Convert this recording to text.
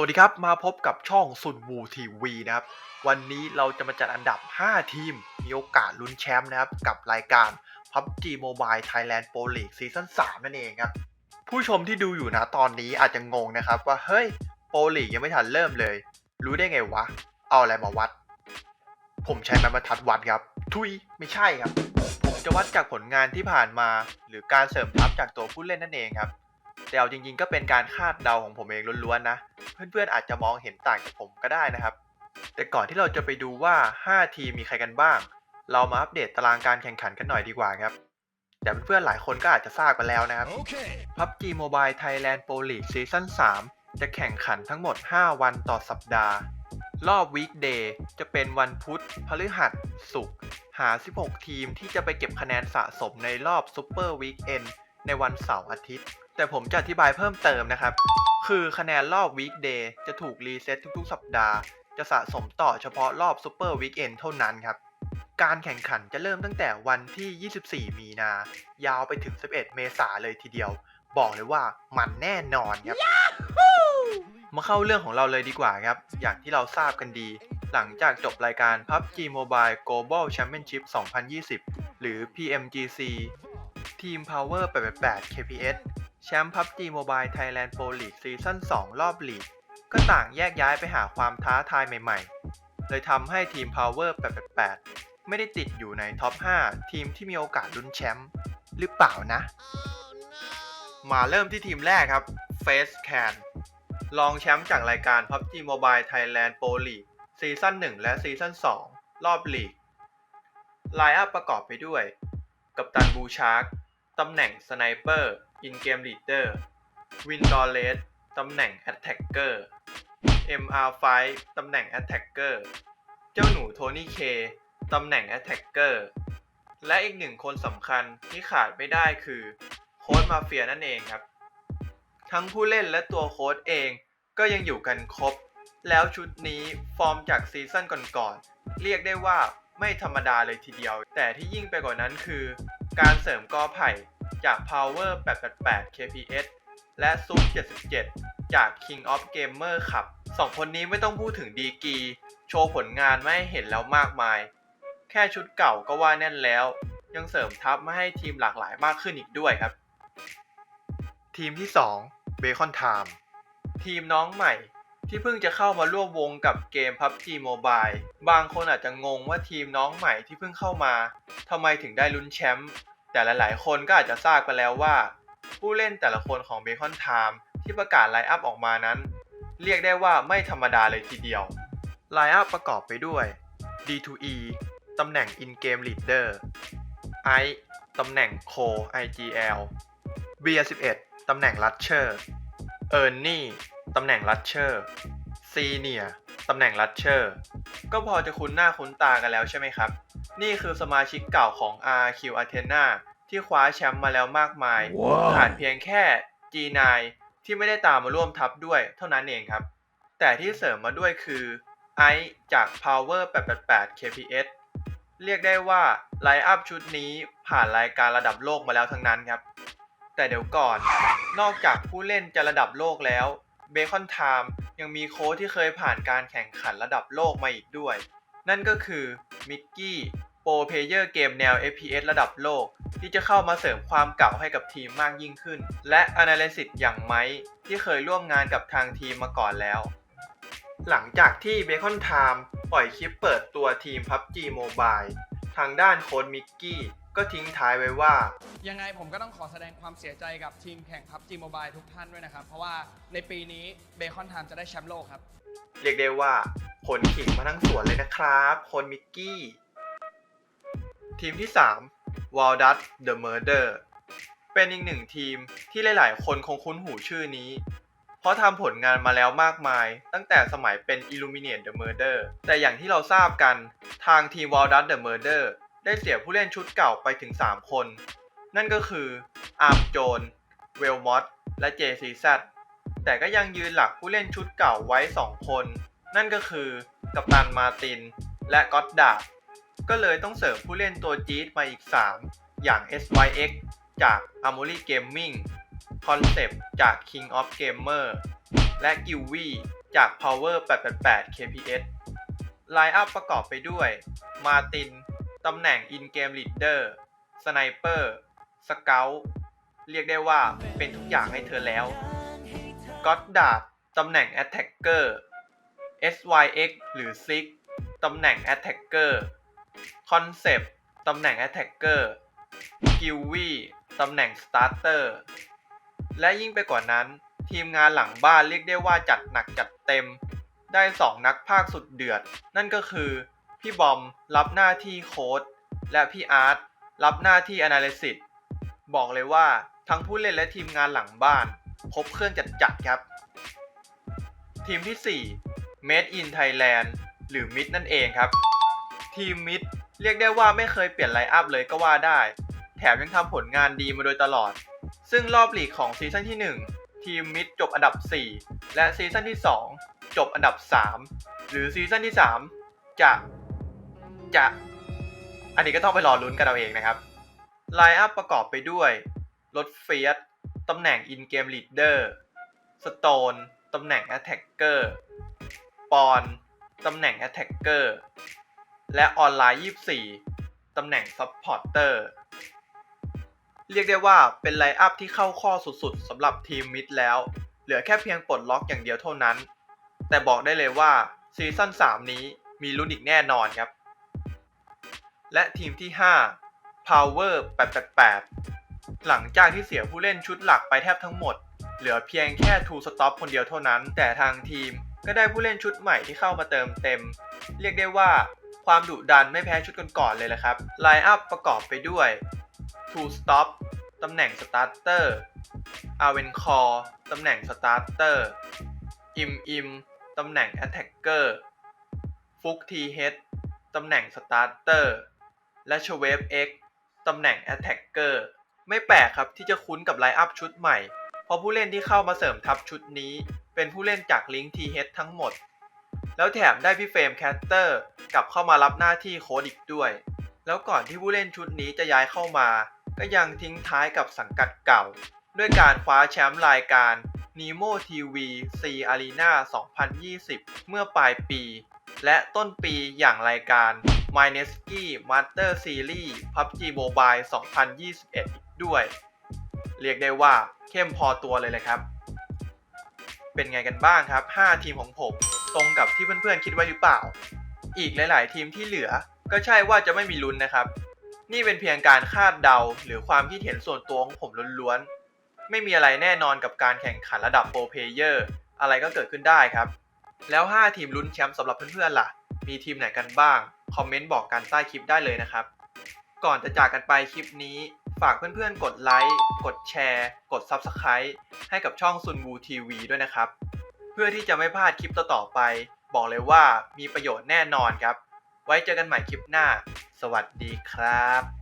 สวัสดีครับ มาพบกับช่องสุนวูทีวีนะครับ วันนี้เราจะมาจัดอันดับ 5 ทีม มีโอกาสลุ้นแชมป์นะครับ กับรายการ PUBG Mobile Thailand Pro League ซีซั่น3นั่นเองครับ ผู้ชมที่ดูอยู่นะตอนนี้อาจจะงงนะครับ ว่า เฮ้ย โปรลีกยังไม่ทันเริ่มเลย รู้ได้ไงวะ เอาอะไรมาวัด ผมใช้ไม้บรรทัดวัดครับ ทุยไม่ใช่ครับ ผมจะวัดจากผลงานที่ผ่านมา หรือการเสริมทัพจากตัวผู้เล่นนั่นเองครับ แต่เอาจริงๆก็เป็นการคาดเดาของผมเองล้วนๆนะ เพื่อนๆอาจจะมองเห็นต่างจากผมก็ได้นะครับ แต่ก่อนที่เราจะไปดูว่า 5 ทีมมีใครกันบ้าง เรามาอัปเดตตารางการแข่งขันกันหน่อยดีกว่าครับแต่เพื่อนๆหลายคนก็อาจจะทราบกันแล้วนะครับ Okay. PUBG Mobile Thailand Pro League Season 3 จะแข่งขันทั้งหมด 5 วันต่อสัปดาห์ รอบ Weekday จะเป็นวันพุธ พฤหัส ศุกร์ หา 16 ทีมที่จะไปเก็บคะแนนสะสมในรอบ Super Weekend ในวันเสาร์อาทิตย์ แต่ผมจะอธิบายเพิ่มเติมนะครับ คือคะแนนรอบ Weekday จะถูกรีเซ็ตทุกๆ สัปดาห์ จะสะสมต่อเฉพาะรอบ Super Weekend เท่านั้นครับ การแข่งขันจะเริ่มตั้งแต่วันที่ 24 มีนา ยาวไปถึง 11 เมษาเลยทีเดียว บอกเลยว่ามันแน่นอนครับ มาเข้าเรื่องของเราเลยดีกว่าครับ อย่างที่เราทราบกันดี หลังจากจบรายการ PUBG Mobile Global Championship 2020 หรือ PMGC ทีม Power 88 KPS แชมป์ PUBG Mobile Thailand Pro League ซีซั่น2 รอบลีก ก็ต่างแยกย้ายไปหาความท้าทายใหม่ๆ เลยทำให้ทีม Power 88 ไม่ได้ติดอยู่ในท็อป 5 ทีมที่มีโอกาสลุ้นแชมป์หรือเปล่านะ มาเริ่มที่ทีมแรกครับ Face Can รองแชมป์จากรายการ PUBG Mobile Thailand Pro League ซีซั่น 1 และซีซั่น 2 รอบลีกไลน์อัพประกอบไปด้วย กัปตันบูชาร์ก ตำแหน่งสไนเปอร์อินเกมลีดเดอร์วินดอร์เลสตำแหน่งแอตแทกเกอร์ MR5 ตำแหน่งแอตแทกเกอร์เจ้าหนูโทนี่เคตำแหน่งแอตแทกเกอร์และอีกหนึ่งคนสำคัญที่ขาดไม่ได้คือโค้ดมาเฟียนั่นเองครับ ทั้งผู้เล่นและตัวโค้ดเองก็ยังอยู่กันครบ แล้วชุดนี้ฟอร์มจากซีซั่นก่อนๆเรียกได้ว่าไม่ธรรมดาเลยทีเดียว แต่ที่ยิ่งไปกว่านั้นคือ การเสริมกอไผ่จาก Power 888 KPS และซุป77 จาก King of Gamer ครับสองคนนี้ไม่ต้องพูดถึงดีกรีโชว์ผลงานไม่ให้เห็นแล้วมากมาย แค่ชุดเก่าก็ว่าแน่นแล้ว ยังเสริมทัพมาให้ทีมหลากหลายมากขึ้นอีกด้วยครับ ทีมที่ 2 Bacon Time ทีมน้องใหม่ ที่เพิ่งจะเข้ามาร่วมวงกับเกม PUBG Mobile บางคนอาจจะงงว่าทีมน้องใหม่ที่เพิ่งเข้ามาทำไมถึงได้ลุ้นแชมป์แต่หลายๆ คนก็อาจจะทราบกันแล้วว่า ผู้เล่นแต่ละคนของ Bacon Time ที่ประกาศไลน์อัพออกมานั้น เรียกได้ว่าไม่ธรรมดาเลยทีเดียวไลน์อัพประกอบไปด้วย D2E ตำแหน่ง In Game Leader I ตำแหน่ง Co IGL B11 ตำแหน่ง Ratcher เอิร์นี่ ตำแหน่ง Ratcher ซีเนียตำแหน่ง Ratcher ก็พอจะคุ้นหน้าคุ้นตากันแล้วใช่ไหมครับ นี่คือสมาชิกเก่าของ RQ Athena ที่คว้าแชมป์มาแล้วมากมาย Wow. ขาดเพียงแค่ G9 ที่ไม่ได้ตามมาร่วมทัพด้วยเท่านั้นเองครับ แต่ที่เสริมมาด้วยคือ i จาก Power 888 KPS เรียกได้ว่าไลน์อัพชุดนี้ผ่านรายการระดับโลกมาแล้วทั้งนั้นครับ แต่เดี๋ยวก่อน นอกจากผู้เล่นจะระดับโลกแล้ว Bacon Time ยังมีโค้ชที่เคยผ่านการแข่งขันระดับโลกมาอีกด้วย นั่นก็คือมิกกี้โปรเพเยอร์เกมแนว FPS ระดับโลก ที่จะเข้ามาเสริมความเก่าให้กับทีมมากยิ่งขึ้น และ Analysis อย่างไมค์ที่เคยร่วมงานกับทางทีมมาก่อนแล้ว หลังจากที่ Bacon Time ปล่อยคลิปเปิดตัวทีม PUBG Mobile ทางด้านโค้ดมิกกี้ ก็ทิ้งท้ายไว้ว่า ยังไงผมก็ต้องขอแสดงความเสียใจกับทีมแข่ง PUBG Mobile ทุกท่านด้วยนะครับ เพราะว่าในปีนี้เบคอนไทม์จะได้แชมป์โลกครับ เรียกได้ว่าขนขิงมาทั้งสวนเลยนะครับคนมิกกี้ ทีมที่ 3 w a l d u t The Murder เป็นอีกหนึ่งทีมที่หลาย ๆ คนคงคุ้นหูชื่อนี้ เพราะทำผลงานมาแล้วมากมาย ตั้งแต่สมัยเป็น Illuminate The Murder แต่อย่างที่เราทราบกันทางทีม w a l d u t The Murder ได้เสียผู้เล่นชุดเก่าไปถึง 3 คน นั่นก็คืออาร์มโจน เวลมอตและ JCZ แต่ก็ยังยืนหลักผู้เล่นชุดเก่าไว้ 2 คน นั่นก็คือกัปตันมาติน และก็อดดาบก็เลยต้องเสริมผู้เล่นตัวจี๊ดมาอีก 3 อย่าง SYX จาก Armory Gaming Concept จาก King of Gamer และ g i l w y จาก Power 888 KPS ไลน์อัพประกอบไปด้วย มาติน ตำแหน่ง In Game Leader สไนเปอร์สเกลเรียกได้ว่าเป็นทุกอย่างให้เธอแล้วก็ d ดา r ตำแหน่ง Attacker SYX หรือ Six ตำแหน่ง Attacker Concept ตำแหน่ง Attacker g i l w y ตำแหน่ง Starter และยิ่งไปกว่านั้น ทีมงานหลังบ้านเรียกได้ว่าจัดหนักจัดเต็ม ได้ 2 นักภาคสุดเดือด นั่นก็คือ พี่บอมรับหน้าที่โค้ดและพี่อาร์ตรับหน้าที่ Analysis บอกเลยว่าทั้งผู้เล่นและทีมงานหลังบ้าน ครบเครื่องจัดจัดครับ ทีมที่ 4 Made in Thailand หรือ MID นั่นเองครับ ทีม MID เรียกได้ว่าไม่เคยเปลี่ยนไลน์อัพเลยก็ว่าได้ แถมยังทำผลงานดีมาโดยตลอด ซึ่งรอบลีกของซีซั่นที่ 1 ทีม MID จบอันดับ 4 และซีซั่นที่ 2 จบอันดับ 3 หรือซีซั่นที่ 3 จะจะ อันนี้ก็ต้องไปรอลุ้นกันเอาเองนะครับไลน์อัพประกอบไปด้วยรถเฟียสตำแหน่ง In Game Leader สโตนตำแหน่ง Attacker ปอนตำแหน่ง Attacker และออนไลน์ 24 ตำแหน่ง Supporter เรียกได้ว่าเป็นไลน์อัพที่เข้าข้อสุดๆสำหรับทีมมิดแล้ว เหลือแค่เพียงปลดล็อกอย่างเดียวเท่านั้น แต่บอกได้เลยว่าซีซั่น3นี้ มีลุ้นอีกแน่นอนครับ และทีมที่ 5 Power 888 หลังจากที่เสียผู้เล่นชุดหลักไปแทบทั้งหมด เหลือเพียงแค่ Two Stop คนเดียวเท่านั้น แต่ทางทีมก็ได้ผู้เล่นชุดใหม่ที่เข้ามาเติมเต็ม เรียกได้ว่าความดุดันไม่แพ้ชุดก่อนๆเลยละครับ ไลน์อัพประกอบไปด้วย Two Stop ตำแหน่ง Starter a v e n c o r ตำแหน่ง Starter Im Im ตำแหน่ง Attacker ฟุก TH ตำแหน่ง Starter และ c h w a v e X ตำแหน่ง Attacker ไม่แปลกครับที่จะคุ้นกับไลน์อัพชุดใหม่ เพราะผู้เล่นที่เข้ามาเสริมทัพชุดนี้ เป็นผู้เล่นจากลิงก์ TH ทั้งหมด แล้วแถมได้พี่เฟรมแคสเตอร์กลับเข้ามารับหน้าที่โค้ดอีกด้วย แล้วก่อนที่ผู้เล่นชุดนี้จะย้ายเข้ามา ก็ยังทิ้งท้ายกับสังกัดเก่า ด้วยการคว้าแชมป์รายการ Nemo TV C Arena 2020 เมื่อปลายปี และต้นปีอย่างรายการ m y n e s k i Master Series PUBG Mobile 2021 ด้วย เรียกได้ว่าเข้มพอตัวเลยเลยครับ เป็นไงกันบ้างครับ 5 ทีมของผม ตรงกับที่เพื่อนๆคิดไว้หรือเปล่า อีกหลาย ๆ ทีมที่เหลือก็ใช่ว่าจะไม่มีลุ้นนะครับ นี่เป็นเพียงการคาดเดาหรือความคิดเห็นส่วนตัวของผมล้วนๆ ไม่มีอะไรแน่นอนกับการแข่งขันระดับโปรเพเยอร์ อะไรก็เกิดขึ้นได้ครับ แล้ว 5 ทีมลุ้นแชมป์สำหรับเพื่อนๆล่ะ มีทีมไหนกันบ้าง คอมเมนต์บอกกันใต้คลิปได้เลยนะครับ ก่อนจะจากกันไปคลิปนี้ ฝากเพื่อนๆ กดไลค์ กดแชร์ กด Subscribe ให้กับช่องซุนวูทีวีด้วยนะครับ เพื่อที่จะไม่พลาดคลิปต่อๆไป บอกเลยว่ามีประโยชน์แน่นอนครับ ไว้เจอกันใหม่คลิปหน้า สวัสดีครับ